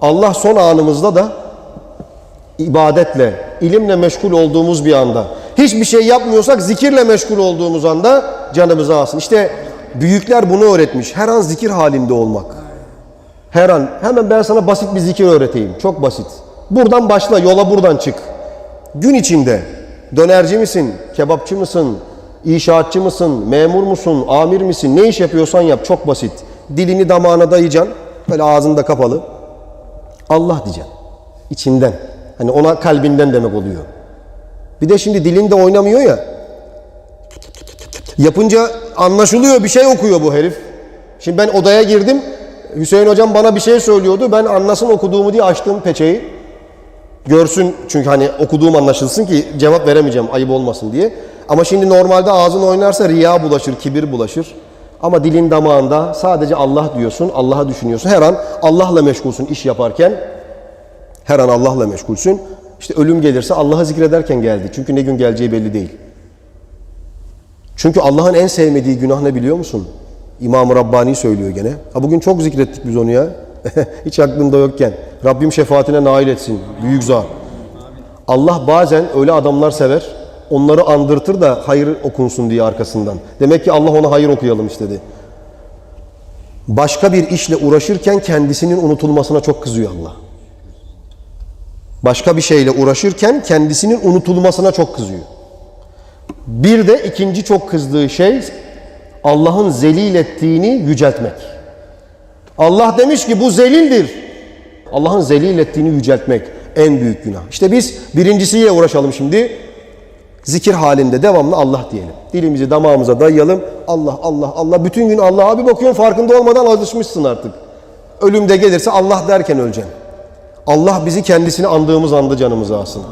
Allah son anımızda da ibadetle, ilimle meşgul olduğumuz bir anda, hiçbir şey yapmıyorsak zikirle meşgul olduğumuz anda canımızı alsın. İşte büyükler bunu öğretmiş. Her an zikir halinde olmak. Her an. Hemen ben sana basit bir zikir öğreteyim. Çok basit. Buradan başla, yola buradan çık. Gün içinde dönerci misin, kebapçı mısın, inşaatçı mısın, memur musun, amir misin, ne iş yapıyorsan yap. Çok basit. Dilini damağına dayayacaksın. Böyle ağzında kapalı. Allah diyeceksin. İçinden. Hani ona kalbinden demek oluyor. Bir de şimdi dilinde oynamıyor ya. Yapınca anlaşılıyor bir şey okuyor bu herif. Şimdi ben odaya girdim. Hüseyin hocam bana bir şey söylüyordu. Ben anlasın okuduğumu diye açtım peçeyi. Görsün çünkü hani okuduğum anlaşılsın ki cevap veremeyeceğim ayıp olmasın diye. Ama şimdi normalde ağzın oynarsa riya bulaşır, kibir bulaşır. Ama dilin damağında sadece Allah diyorsun, Allah'a düşünüyorsun. Her an Allah'la meşgulsün iş yaparken. Her an Allah'la meşgulsün. İşte ölüm gelirse Allah'ı zikrederken geldi. Çünkü ne gün geleceği belli değil. Çünkü Allah'ın en sevmediği günah ne biliyor musun? İmam-ı Rabbani söylüyor gene. Ha bugün çok zikrettik biz onu ya. Hiç aklımda yokken. Rabbim şefaatine nail etsin. Büyük zat. Allah bazen öyle adamlar sever. Onları andırtır da hayır okunsun diye arkasından. Demek ki Allah ona hayır okuyalım istedi. Başka bir işle uğraşırken kendisinin unutulmasına çok kızıyor Allah. Başka bir şeyle uğraşırken kendisinin unutulmasına çok kızıyor. Bir de ikinci çok kızdığı şey Allah'ın zelil ettiğini yüceltmek. Allah demiş ki bu zelildir. Allah'ın zelil ettiğini yüceltmek en büyük günah. İşte biz birincisiyle uğraşalım şimdi. Zikir halinde devamlı Allah diyelim. Dilimizi damağımıza dayayalım. Allah Allah Allah. Bütün gün Allah abi bakıyorsun farkında olmadan alışmışsın artık. Ölümde gelirse Allah derken öleceksin. Allah bizi kendisini andığımız anda canımızı alsın.